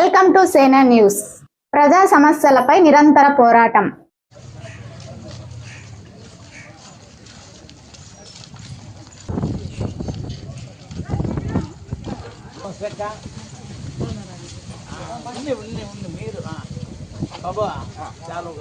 Welcome to సేనా news ప్రజా సమస్యలపై నిరంతర పోరాటం. ఉంది ఉంది ఉంది మీరు ఆ. బాబా చాలు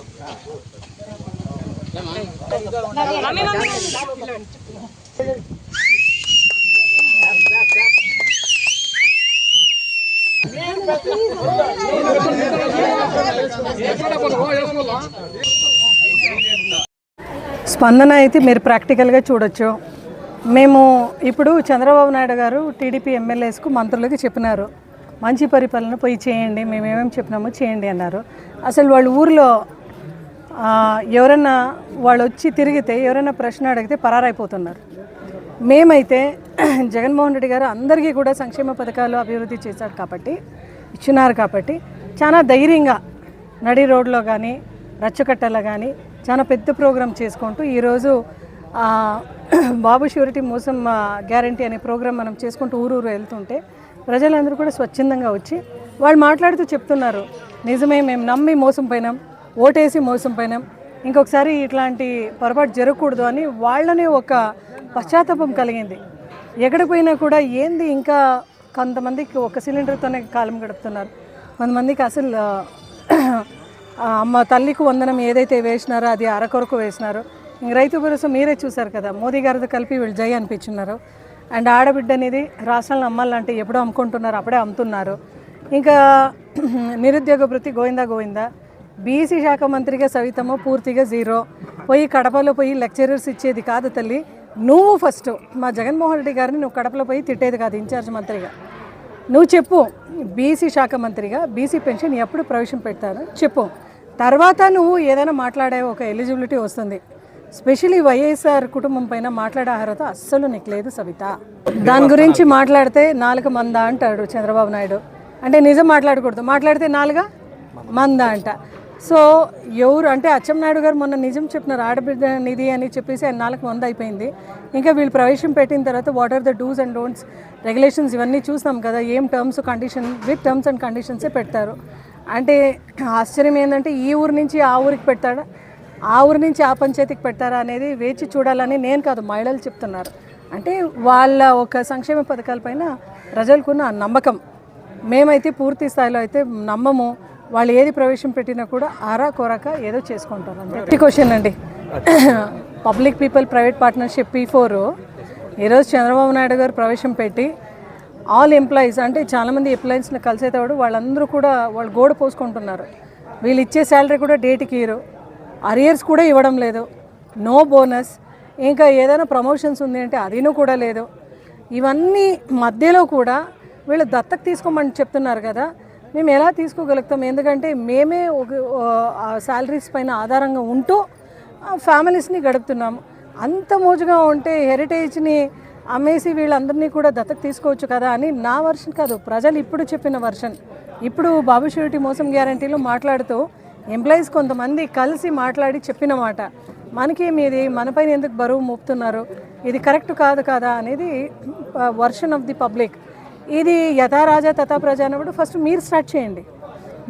స్పందన అయితే మీరు ప్రాక్టికల్గా చూడొచ్చు. మేము ఇప్పుడు చంద్రబాబు నాయుడు గారు టీడీపీ ఎమ్మెల్యేస్కు మంత్రులకి చెప్పినారు. మంచి పరిపాలన పోయి చేయండి మేము ఏమేమి చెప్పినామో చేయండి అన్నారు. అసలు వాళ్ళ ఊర్లో ఎవరన్నా వాళ్ళు వచ్చి తిరిగితే ఎవరైనా ప్రశ్న అడిగితే పరారైపోతున్నారు. మేమైతే జగన్మోహన్ రెడ్డి గారు అందరికీ కూడా సంక్షేమ పథకాలు అభివృద్ధి చేశారు కాబట్టి ఇచ్చినారు కాబట్టి చాలా ధైర్యంగా నడి రోడ్లో కానీ రచ్చకట్టలో కానీ చాలా పెద్ద ప్రోగ్రాం చేసుకుంటూ ఈరోజు బాబు షూరిటీ మోసం గ్యారంటీ అనే ప్రోగ్రాం మనం చేసుకుంటూ ఊరు ఊరు వెళ్తుంటే ప్రజలందరూ కూడా స్వచ్ఛందంగా వచ్చి వాళ్ళు మాట్లాడుతూ చెప్తున్నారు నిజమే మేము నమ్మి మోసం పోయినాం ఓటేసి మోసం పోయినాం ఇంకొకసారి ఇట్లాంటి పొరపాటు జరగకూడదు అని వాళ్ళనే ఒక పశ్చాత్తాపం కలిగింది. ఎక్కడ పోయినా కూడా ఏంది ఇంకా కొంతమందికి ఒక సిలిండర్తోనే కాలం గడుపుతున్నారు కొంతమందికి అసలు అమ్మ తల్లికి వందనం ఏదైతే వేసినారో అది అరకొరకు వేసినారో. ఇంక రైతు భరోసా మీరే చూసారు కదా మోదీ గారితో కలిపి వీళ్ళు జై అనిపించున్నారు. అండ్ ఆడబిడ్డ అనేది రాష్ట్రాలను అమ్మాలంటే ఎప్పుడో అమ్ముకుంటున్నారు అప్పుడే అమ్ముతున్నారు. ఇంకా నిరుద్యోగ వృత్తి గోవిందా గోవిందా బీసీ శాఖ మంత్రిగా సవితమ్మ పూర్తిగా జీరో. పోయి కడపలో పోయి లెక్చరర్స్ ఇచ్చేది కాదు తల్లి నువ్వు ఫస్ట్ మా జగన్మోహన్ రెడ్డి గారిని నువ్వు కడపలో పోయి తిట్టేది కాదు ఇన్ఛార్జ్ మంత్రిగా. నువ్వు చెప్పు బీసీ శాఖ మంత్రిగా బీసీ పెన్షన్ ఎప్పుడు ప్రవేశం పెడతారో? చెప్పు. తర్వాత నువ్వు ఏదైనా మాట్లాడే ఒక ఎలిజిబిలిటీ వస్తుంది. స్పెషల్లీ వైఎస్ఆర్ కుటుంబం పైన మాట్లాడే అర్హత అస్సలు నీకు లేదు సవిత. దాని గురించి మాట్లాడితే నాలుగు మంద అంటాడు చంద్రబాబు నాయుడు. అంటే నిజం మాట్లాడకూడదు. మాట్లాడితే నాలుగా? మంద అంట. సో ఎవరు అంటే అచ్చెన్నాయుడు గారు మొన్న నిజం చెప్పినారు. ఆడబిడ్డ నిధి అని చెప్పేసి ఆయన నాలుగు మంది అయిపోయింది. ఇంకా వీళ్ళు ప్రవేశం పెట్టిన తర్వాత what are the dos and don'ts regulations ఇవన్నీ చూస్తాం కదా. ఏం terms condition with terms and కండిషన్సే పెడతారు. అంటే ఆశ్చర్యం ఏంటంటే ఈ ఊరు నుంచి ఆ ఊరికి పెడతాడా? ఆ ఊరి నుంచి ఆ పంచాయతీకి పెడతారా అనేది వేచి చూడాలని నేను కాదు మహిళలు చెప్తున్నారు. అంటే వాళ్ళ ఒక సంక్షేమ పథకాలపైన ప్రజలకున్న నమ్మకం. మేమైతే పూర్తి స్థాయిలో అయితే నమ్మము. వాళ్ళు ఏది ప్రవేశం పెట్టినా కూడా ఆరా కొరక ఏదో చేసుకుంటారు. అంతే. క్వశ్చన్ అండి. Public people private partnership P four ఈరోజు చంద్రబాబు నాయుడు గారు ప్రవేశం పెట్టి ఆల్ ఎంప్లాయీస్ అంటే చాలామంది ఎంప్లాయీస్ని కలిసేటప్పుడు వాళ్ళందరూ కూడా వాళ్ళు గోడ పోసుకుంటున్నారు. వీళ్ళు ఇచ్చే శాలరీ కూడా డేట్కి ఇయ్యరు. అరియర్స్ కూడా ఇవ్వడం లేదు. నో బోనస్ ఇంకా ఏదైనా ప్రమోషన్స్ ఉంది అంటే అదినూ కూడా లేదు. ఇవన్నీ మధ్యలో కూడా వీళ్ళు దత్తకు తీసుకోమని చెప్తున్నారు కదా మేము ఎలా తీసుకోగలుగుతాం? ఎందుకంటే మేమే ఒక శాలరీస్ పైన ఆధారంగా ఉంటూ ఆ ఫ్యామిలీస్ని గడుపుతున్నాము. అంత మోజుగా ఉంటే హెరిటేజ్ని అమ్మేసి వీళ్ళందరినీ కూడా దత్తకు తీసుకోవచ్చు కదా అని నా వర్షన్ కాదు ప్రజలు ఇప్పుడు చెప్పిన వర్షన్. ఇప్పుడు బాబు షూరిటీ మోసం గ్యారంటీలో మాట్లాడుతూ ఎంప్లాయీస్ కొంతమంది కలిసి మాట్లాడి చెప్పిన మాట. మనకేమి ఇది మనపైన ఎందుకు బరువు మోపుతున్నారు? ఇది కరెక్ట్ కాదు కదా అనేది వర్షన్ ఆఫ్ ది పబ్లిక్ ఇది యథా రాజా తథా ప్రజ అన్నప్పుడు ఫస్ట్ మీరు స్టార్ట్ చేయండి.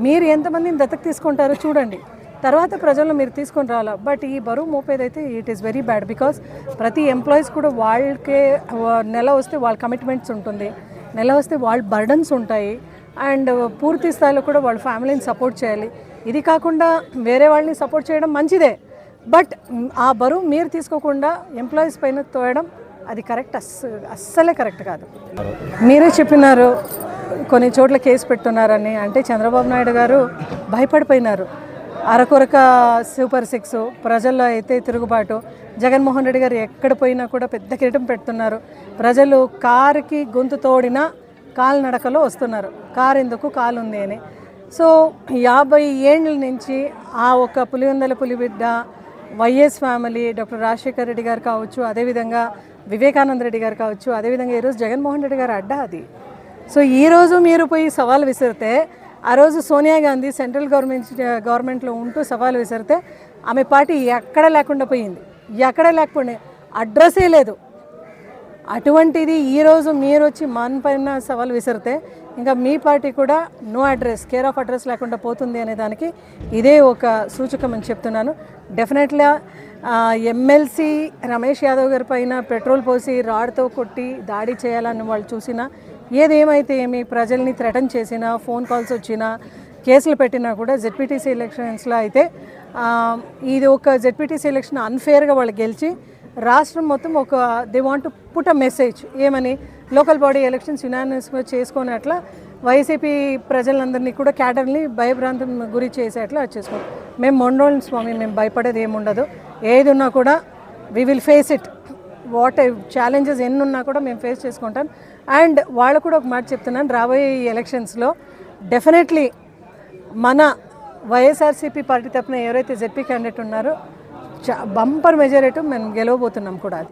మీరు ఎంతమందిని దత్తకు తీసుకుంటారో చూడండి. తర్వాత ప్రజలను మీరు తీసుకొని రాలా. బట్ ఈ బరువు మోపేదైతే it is very bad because ప్రతి ఎంప్లాయీస్ కూడా వాళ్ళకే నెల వస్తే వాళ్ళ కమిట్మెంట్స్ ఉంటుంది. నెల వస్తే వాళ్ళ బర్డన్స్ ఉంటాయి. అండ్ పూర్తి స్థాయిలో కూడా వాళ్ళ ఫ్యామిలీని సపోర్ట్ చేయాలి. ఇది కాకుండా వేరే వాళ్ళని సపోర్ట్ చేయడం మంచిదే. బట్ ఆ బరువు మీరు తీసుకోకుండా ఎంప్లాయీస్ పైన తోయడం అది కరెక్ట్ అస్ అస్సలే కరెక్ట్ కాదు. మీరే చెప్పినారు కొన్ని చోట్ల కేసు పెడుతున్నారని. అంటే చంద్రబాబు నాయుడు గారు భయపడిపోయినారు. అరకొరక సూపర్ సిక్స్ ప్రజల్లో అయితే తిరుగుబాటు. జగన్మోహన్ రెడ్డి గారు ఎక్కడ పోయినా కూడా పెద్ద కిరీటం పెడుతున్నారు. ప్రజలు కారుకి గొంతు తోడినా కాలినడకలో వస్తున్నారు. కారు ఎందుకు? కాలు ఉంది అని. సో యాభై ఏండ్ల నుంచి ఆ ఒక Pulivendula పులిబిడ్డ YS family doctor Rajasekhar Reddy గారు కావచ్చు అదేవిధంగా వివేకానంద రెడ్డి గారు కావచ్చు అదేవిధంగా ఈరోజు జగన్మోహన్ రెడ్డి గారు అడ్డా అది. సో ఈ రోజు మీరు పోయి సవాల్ విసిరితే ఆ రోజు సోనియా గాంధీ సెంట్రల్ గవర్నమెంట్ గవర్నమెంట్లో ఉంటూ సవాల్ విసిరితే ఆమె పార్టీ ఎక్కడ లేకుండా పోయింది. ఎక్కడ లేకపోయింది అడ్రస్సే లేదు. అటువంటిది ఈరోజు మీరు వచ్చి మన పైన సవాల్ విసిరితే ఇంకా మీ పార్టీ కూడా no address care of address లేకుండా పోతుంది అనే దానికి ఇదే ఒక సూచకం అని చెప్తున్నాను. డెఫినెట్గా ఎమ్మెల్సీ రమేష్ యాదవ్ గారి పైన పెట్రోల్ పోసి రాడ్తో కొట్టి దాడి చేయాలని వాళ్ళు చూసినా ఏదేమైతే ఏమి ప్రజల్ని థ్రెటన్ చేసినా ఫోన్ కాల్స్ వచ్చినా కేసులు పెట్టినా కూడా జెడ్పీటీసీ ఎలక్షన్స్లో అయితే ఇది ఒక జెడ్పీటీసీ ఎలక్షన్ అన్ఫేర్గా వాళ్ళు గెలిచి రాష్ట్రం మొత్తం ఒక they want put a message ఏమని? లోకల్ బాడీ ఎలక్షన్స్ యునానిమస్గా చేసుకొని అట్లా వైసీపీ ప్రజలందరినీ కూడా క్యాడర్ని భయభ్రాంతం గురి చేసేట్లా వచ్చేసుకోండి మేము మొండోళ్ళం స్వామి మేము భయపడేది ఏముండదు. ఏది ఉన్నా కూడా we will face it what challenges ఎన్ని ఉన్నా కూడా మేము ఫేస్ చేసుకుంటాం. అండ్ వాళ్ళు కూడా ఒక మాట చెప్తున్నాను రాబోయే ఈ ఎలక్షన్స్లో డెఫినెట్లీ మన వైఎస్ఆర్సీపీ పార్టీ తరఫున ఎవరైతే జెడ్పీ క్యాండిడేట్ ఉన్నారో బంపర్ మెజారిటీ మేము గెలవబోతున్నాం కూడా. అది